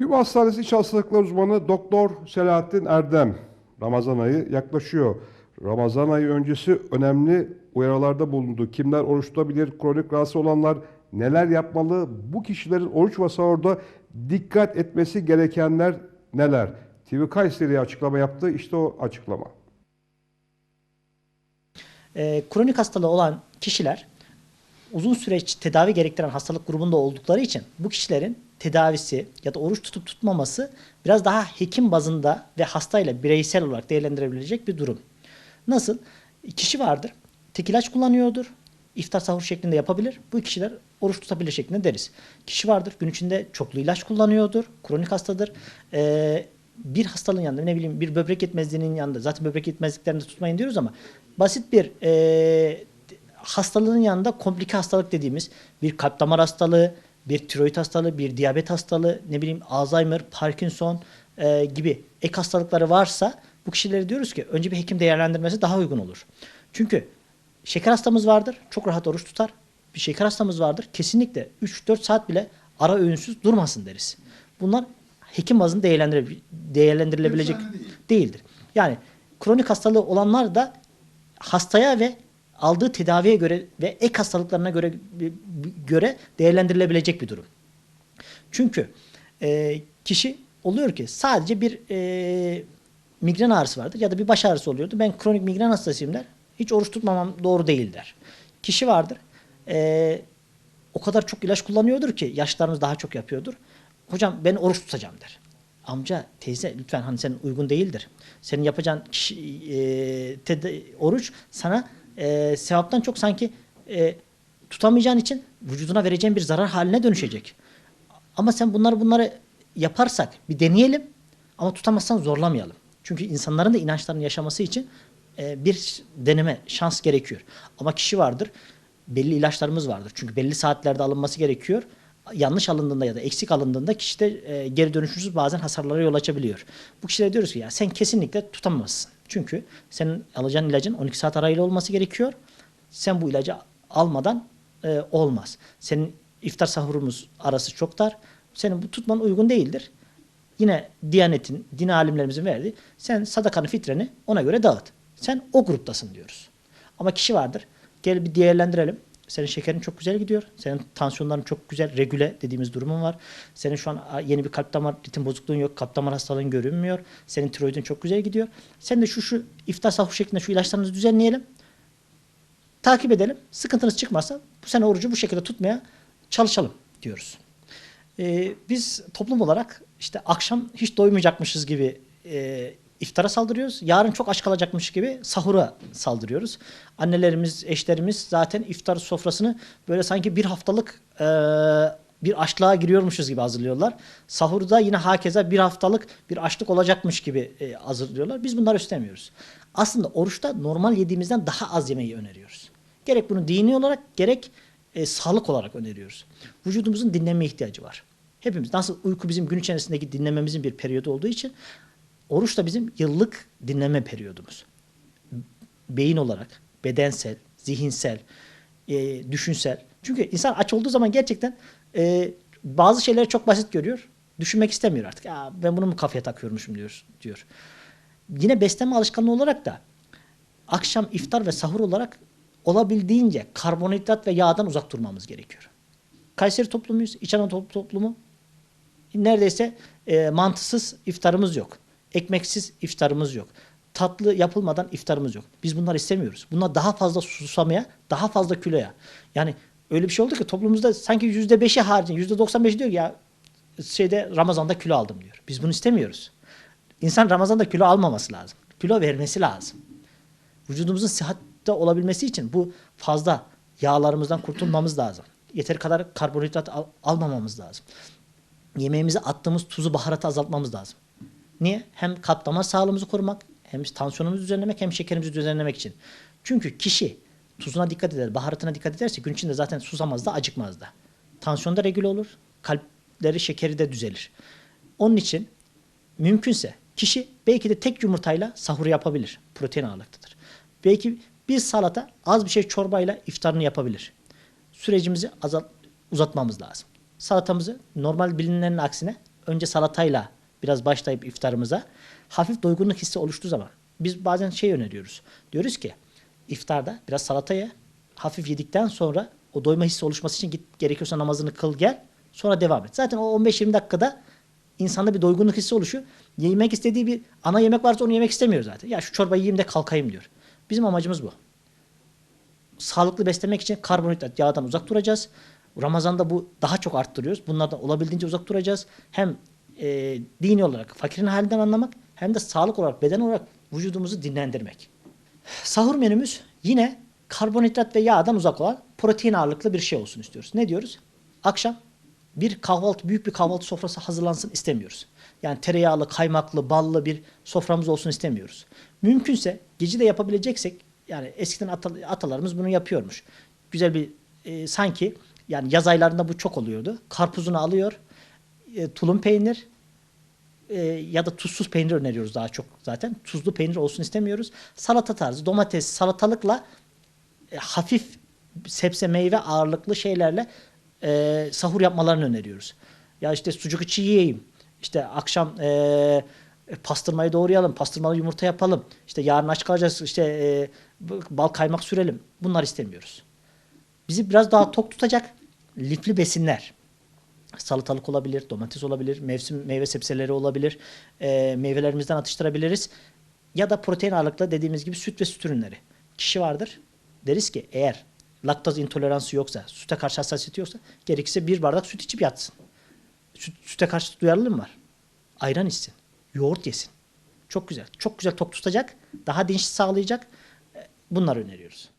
Hüma Hastanesi İç Hastalıklar Uzmanı Doktor Selahattin Erdem. Ramazan ayı yaklaşıyor. Ramazan ayı öncesi önemli uyarılarda bulundu. Kimler oruç tutabilir, kronik rahatsız olanlar neler yapmalı, bu kişilerin oruç ve sahurda dikkat etmesi gerekenler neler? TV Kayseri'ye açıklama yaptı. İşte o açıklama. e, kronik hastalığı olan kişiler uzun süreç tedavi gerektiren hastalık grubunda oldukları için bu kişilerin tedavisi ya da oruç tutup tutmaması biraz daha hekim bazında ve hastayla bireysel olarak değerlendirebilecek bir durum. Nasıl? Kişi vardır, tek ilaç kullanıyordur, iftar sahur şeklinde yapabilir. Bu kişiler oruç tutabilir şeklinde deriz. Kişi vardır, gün içinde çoklu ilaç kullanıyordur, kronik hastadır. Ee, bir hastalığın yanında ne bileyim bir böbrek yetmezliğinin yanında zaten böbrek yetmezliklerinde tutmayın diyoruz ama basit bir e, hastalığın yanında komplike hastalık dediğimiz bir kalp damar hastalığı, bir tiroid hastalığı, bir diyabet hastalığı, ne bileyim Alzheimer, Parkinson e, gibi ek hastalıkları varsa bu kişilere diyoruz ki önce bir hekim değerlendirmesi daha uygun olur. Çünkü şeker hastamız vardır, çok rahat oruç tutar. Bir şeker hastamız vardır, kesinlikle 3-4 saat bile ara öğünsüz durmasın deriz. Bunlar hekim bazında değerlendirilebilecek değil. değildir. Yani kronik hastalığı olanlar da hastaya ve aldığı tedaviye göre ve ek hastalıklarına göre göre değerlendirilebilecek bir durum. Çünkü e, kişi oluyor ki sadece bir e, migren ağrısı vardır ya da bir baş ağrısı oluyordu. Ben kronik migren hastasıyım der. Hiç oruç tutmamam doğru değil der. Kişi vardır. e, o kadar çok ilaç kullanıyordur ki yaşlarımız daha çok yapıyordur. Hocam ben oruç tutacağım der. Amca, teyze lütfen hani senin uygun değildir. Senin yapacağın kişi, e, teda- oruç sana e, sevaptan çok sanki e, tutamayacağın için vücuduna vereceğin bir zarar haline dönüşecek. Ama sen bunları bunları yaparsak bir deneyelim ama tutamazsan zorlamayalım. Çünkü insanların da inançlarını yaşaması için e, bir deneme şans gerekiyor. Ama kişi vardır belli ilaçlarımız vardır. Çünkü belli saatlerde alınması gerekiyor. Yanlış alındığında ya da eksik alındığında kişide e, geri dönüşümsüz bazen hasarlara yol açabiliyor. Bu kişilere diyoruz ki ya sen kesinlikle tutamazsın. Çünkü senin alacağın ilacın 12 saat arayla olması gerekiyor. Sen bu ilacı almadan e, olmaz. Senin iftar sahurumuz arası çok dar. Senin bu tutman uygun değildir. Yine Diyanet'in, din alimlerimizin verdiği sen sadakanı fitreni ona göre dağıt. Sen o gruptasın diyoruz. Ama kişi vardır. Gel bir değerlendirelim. Senin şekerin çok güzel gidiyor. Senin tansiyonların çok güzel regüle dediğimiz durumun var. Senin şu an yeni bir kalp damar ritim bozukluğun yok. Kalp damar hastalığın görünmüyor. Senin tiroidin çok güzel gidiyor. Sen de şu şu iftar sahur şeklinde şu ilaçlarınızı düzenleyelim. Takip edelim. Sıkıntınız çıkmazsa bu sene orucu bu şekilde tutmaya çalışalım diyoruz. Ee, biz toplum olarak işte akşam hiç doymayacakmışız gibi e, iftara saldırıyoruz. Yarın çok aç kalacakmış gibi sahura saldırıyoruz. Annelerimiz, eşlerimiz zaten iftar sofrasını böyle sanki bir haftalık e, bir açlığa giriyormuşuz gibi hazırlıyorlar. Sahurda yine hakeza bir haftalık bir açlık olacakmış gibi e, hazırlıyorlar. Biz bunları istemiyoruz. Aslında oruçta normal yediğimizden daha az yemeği öneriyoruz. Gerek bunu dini olarak gerek e, sağlık olarak öneriyoruz. Vücudumuzun dinlenme ihtiyacı var. Hepimiz nasıl uyku bizim gün içerisindeki dinlememizin bir periyodu olduğu için oruç da bizim yıllık dinleme periyodumuz. Beyin olarak, bedensel, zihinsel, e, düşünsel. Çünkü insan aç olduğu zaman gerçekten e, bazı şeyleri çok basit görüyor. Düşünmek istemiyor artık. Ya ben bunu mu kafaya takıyormuşum diyor. diyor. Yine beslenme alışkanlığı olarak da akşam iftar ve sahur olarak olabildiğince karbonhidrat ve yağdan uzak durmamız gerekiyor. Kayseri toplumuyuz, İç Anadolu toplumu. Neredeyse e, mantısız iftarımız yok. Ekmeksiz iftarımız yok. Tatlı yapılmadan iftarımız yok. Biz bunları istemiyoruz. Bunlar daha fazla susamaya, daha fazla kiloya. Yani öyle bir şey oldu ki toplumumuzda sanki yüzde beşi haricinde, yüzde doksan beşi diyor ki ya şeyde Ramazan'da kilo aldım diyor. Biz bunu istemiyoruz. İnsan Ramazan'da kilo almaması lazım. Kilo vermesi lazım. Vücudumuzun sıhhatte olabilmesi için bu fazla yağlarımızdan kurtulmamız lazım. Yeteri kadar karbonhidrat al- almamamız lazım. Yemeğimize attığımız tuzu baharatı azaltmamız lazım. Niye? Hem kalp damar sağlığımızı korumak, hem tansiyonumuzu düzenlemek, hem şekerimizi düzenlemek için. Çünkü kişi tuzuna dikkat eder, baharatına dikkat ederse gün içinde zaten susamaz da acıkmaz da. Tansiyon da regüle olur, kalpleri, şekeri de düzelir. Onun için mümkünse kişi belki de tek yumurtayla sahur yapabilir. Protein ağırlıktadır. Belki bir salata, az bir şey çorbayla iftarını yapabilir. Sürecimizi azalt, uzatmamız lazım. Salatamızı normal bilinenin aksine önce salatayla biraz başlayıp iftarımıza hafif doygunluk hissi oluştuğu zaman biz bazen şey öneriyoruz. Diyoruz ki iftarda biraz salata ye. Hafif yedikten sonra o doyma hissi oluşması için git gerekiyorsa namazını kıl gel. Sonra devam et. Zaten o 15-20 dakikada insanda bir doygunluk hissi oluşuyor. Yemek istediği bir ana yemek varsa onu yemek istemiyor zaten. Ya şu çorbayı yiyeyim de kalkayım diyor. Bizim amacımız bu. Sağlıklı beslemek için karbonhidrat yağdan uzak duracağız. Ramazan'da bu daha çok arttırıyoruz. Bunlardan olabildiğince uzak duracağız. Hem e, dini olarak fakirin halinden anlamak hem de sağlık olarak, beden olarak vücudumuzu dinlendirmek. Sahur menümüz yine karbonhidrat ve yağdan uzak olan protein ağırlıklı bir şey olsun istiyoruz. Ne diyoruz? Akşam bir kahvaltı, büyük bir kahvaltı sofrası hazırlansın istemiyoruz. Yani tereyağlı, kaymaklı, ballı bir soframız olsun istemiyoruz. Mümkünse gece de yapabileceksek yani eskiden ata- atalarımız bunu yapıyormuş. Güzel bir e, sanki yani yaz aylarında bu çok oluyordu. Karpuzunu alıyor, e, tulum peynir, e, ya da tuzsuz peynir öneriyoruz daha çok zaten. Tuzlu peynir olsun istemiyoruz. Salata tarzı domates, salatalıkla e, hafif sebze meyve ağırlıklı şeylerle e, sahur yapmalarını öneriyoruz. Ya işte sucuk içi yiyeyim. İşte akşam e, pastırmayı doğrayalım, pastırmalı yumurta yapalım. İşte yarın aç kalacağız, işte e, bal kaymak sürelim. Bunlar istemiyoruz. Bizi biraz daha tok tutacak lifli besinler salatalık olabilir, domates olabilir, mevsim meyve sebzeleri olabilir, e, meyvelerimizden atıştırabiliriz. Ya da protein ağırlıklı dediğimiz gibi süt ve süt ürünleri. Kişi vardır, deriz ki eğer laktaz intoleransı yoksa, süte karşı hassasiyeti yoksa gerekirse bir bardak süt içip yatsın. Süt, süte karşı duyarlılığı mı var? Ayran içsin, yoğurt yesin. Çok güzel, çok güzel tok tutacak, daha dinç sağlayacak. E, Bunları öneriyoruz.